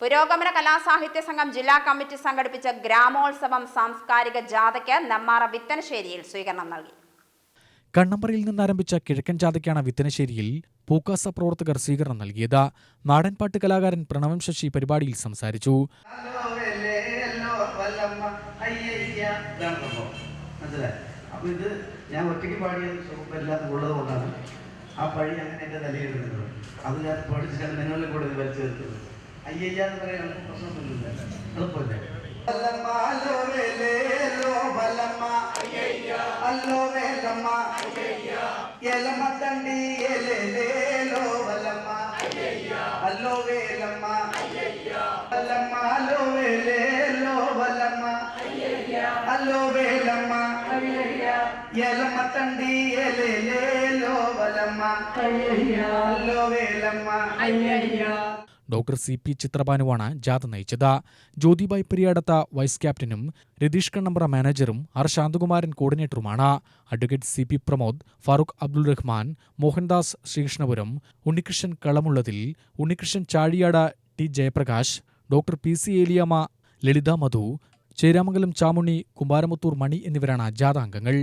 പുരോഗമന കലാസാഹിത്യ സംഘം ജില്ലാ കമ്മിറ്റി സംഘടിപ്പിച്ച ഗ്രാമോത്സവം സാംസ്കാരിക ജാഥയ്ക്ക് നെമ്മാറ വിത്തനശ്ശേരിയിൽ സ്വീകരണം നൽകി. കണ്ണമ്പറയിൽ നിന്നാരംഭിച്ച കിഴക്കൻ ജാഥയ്ക്കാണ് വിത്തനശ്ശേരിയിൽ പൂക്കാസ പ്രവർത്തകർ സ്വീകരണം നൽകിയത്. നാടൻപാട്ട് കലാകാരൻ പ്രണവം ശശി പരിപാടിയിൽ സംസാരിച്ചു. അപ്പോൾ ഇത് ഞാൻ ഒറ്റയ്ക്ക് പാടിയ സുഖമില്ലാതെ ഉള്ളത് കൊണ്ടാണ് ആ പഴി അങ്ങനെ എന്റെ തലയിൽ അത് ഞാൻ പഠിച്ചാൽ നിങ്ങളിൽ കൂടെ ஐயா எனக்கு பிரச்சனை சொல்லுங்க அனுப்புங்க அல்லம்மா அல்லோ வேலேலோ வல்லம்மா ஐயா அல்லோ வேலம்மா ஐயா ஏலம்மா தண்டி ஏலேலேலோ வல்லம்மா ஐயா அல்லோ அல்லோ வேலம்மா ஐயா ഡോക്ടർ സി പി ചിത്രഭാനുവാണ് ജാഥ നയിച്ചത്. ജ്യോതിബായ് പെരിയാടത്ത വൈസ് ക്യാപ്റ്റനും രതീഷ് കണ്ണമ്പ്ര മാനേജറും R Santhakumaran കോർഡിനേറ്ററുമാണ്. Advocate C P Pramod Farooq Abdul Rahman Mohandas Sreekrishnapuram Unnikrishnan കളമുള്ളതിൽ Unnikrishnan Chazhiyad T Jayaprakash doctor P C Eliyamma Lalitha Madhu Cheramangalam Chamunni Kumaramuthur Mani എന്നിവരാണ് ജാഥാംഗങ്ങൾ.